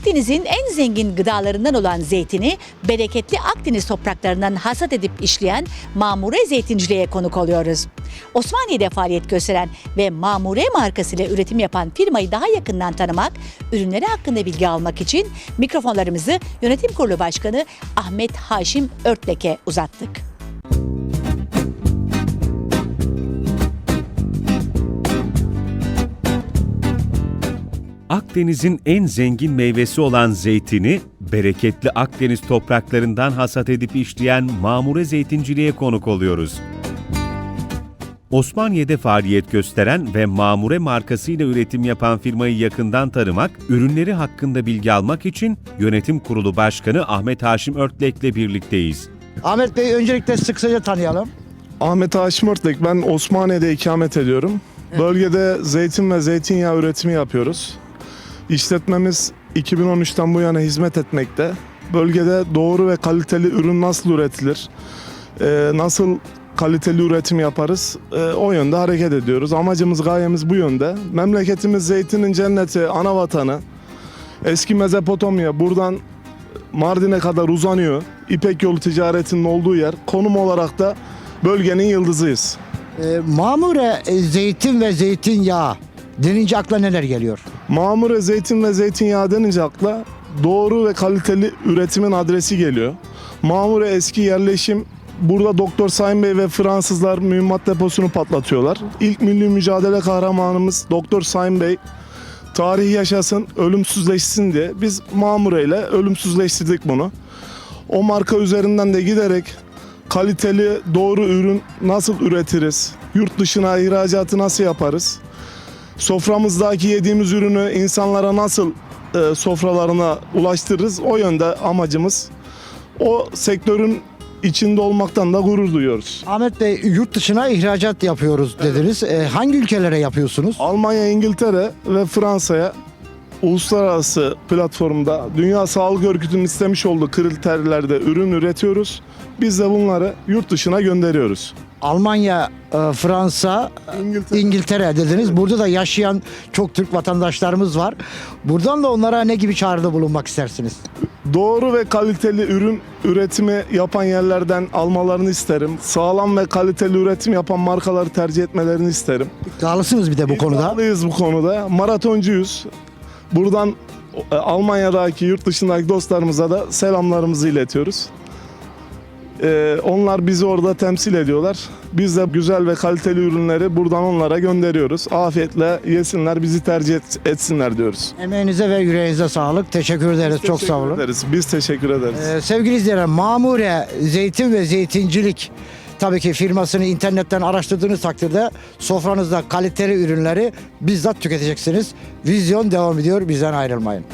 Akdeniz'in en zengin gıdalarından olan zeytini bereketli Akdeniz topraklarından hasat edip işleyen Mamure Zeytinciliğe konuk oluyoruz. Osmaniye'de faaliyet gösteren ve Mamure markasıyla üretim yapan firmayı daha yakından tanımak, ürünleri hakkında bilgi almak için mikrofonlarımızı Yönetim Kurulu Başkanı Ahmet Haşim Örtlek'e uzattık. Akdeniz'in en zengin meyvesi olan zeytini, bereketli Akdeniz topraklarından hasat edip işleyen Mamure Zeytinciliğe konuk oluyoruz. Osmaniye'de faaliyet gösteren ve Mamure markasıyla üretim yapan firmayı yakından tanımak, ürünleri hakkında bilgi almak için Yönetim Kurulu Başkanı Ahmet Haşim Örtlek'le birlikteyiz. Ahmet Bey öncelikle sizi kısaca tanıyalım. Ahmet Haşim Örtlek, ben Osmaniye'de ikamet ediyorum. Bölgede zeytin ve zeytinyağı üretimi yapıyoruz. İşletmemiz 2013'ten bu yana hizmet etmekte. Bölgede doğru ve kaliteli ürün nasıl üretilir, e, nasıl kaliteli üretim yaparız e, o yönde hareket ediyoruz. Amacımız, gayemiz bu yönde. Memleketimiz zeytinin cenneti, ana vatanı. Eski Mezopotamya buradan Mardin'e kadar uzanıyor. İpek yolu ticaretinin olduğu yer. Konum olarak da bölgenin yıldızıyız. Ee, Mamure e, zeytin ve zeytinyağı denince akla neler geliyor? Mamure zeytin ve zeytinyağı denince akla doğru ve kaliteli üretimin adresi geliyor. Mamure eski yerleşim Burada Doktor Sayın Bey ve Fransızlar mühimmat deposunu patlatıyorlar. İlk milli mücadele kahramanımız Doktor Sayın Bey tarih yaşasın, ölümsüzleşsin diye biz Mamure ile ölümsüzleştirdik bunu. O marka üzerinden de giderek kaliteli doğru ürün nasıl üretiriz? Yurt dışına ihracatı nasıl yaparız? Soframızdaki yediğimiz ürünü insanlara nasıl e, sofralarına ulaştırırız? O yönde amacımız. O sektörün içinde olmaktan da gurur duyuyoruz. Ahmet Bey yurt dışına ihracat yapıyoruz dediniz. Ee, hangi ülkelere yapıyorsunuz? Almanya, İngiltere ve Fransa'ya uluslararası platformda Dünya Sağlık Örgütü'nün istemiş olduğu kriterlerde ürün üretiyoruz. Biz de bunları yurt dışına gönderiyoruz. Almanya, e, Fransa, İngiltere. İngiltere dediniz. Burada da yaşayan çok Türk vatandaşlarımız var. Buradan da onlara ne gibi çağrıda bulunmak istersiniz? Doğru ve kaliteli ürün üretimi yapan yerlerden almalarını isterim. Sağlam ve kaliteli üretim yapan markaları tercih etmelerini isterim. İddialısınız bir de bu konuda. İddialıyız bu konuda. Maratoncuyuz. Buradan e, Almanya'daki, yurt dışındaki dostlarımıza da selamlarımızı iletiyoruz. Ee, onlar bizi orada temsil ediyorlar. Biz de güzel ve kaliteli ürünleri buradan onlara gönderiyoruz. Afiyetle yesinler, bizi tercih et- etsinler diyoruz. Emeğinize ve yüreğinize sağlık. Teşekkür ederiz. Çok sağ Teşekkür olun. Ederiz. Biz teşekkür ederiz. Ee, sevgili izleyenler, Mamure Zeytin ve Zeytincilik tabii ki firmasını internetten araştırdığınız takdirde sofranızda kaliteli ürünleri bizzat tüketeceksiniz. Vizyon devam ediyor. Bizden ayrılmayın.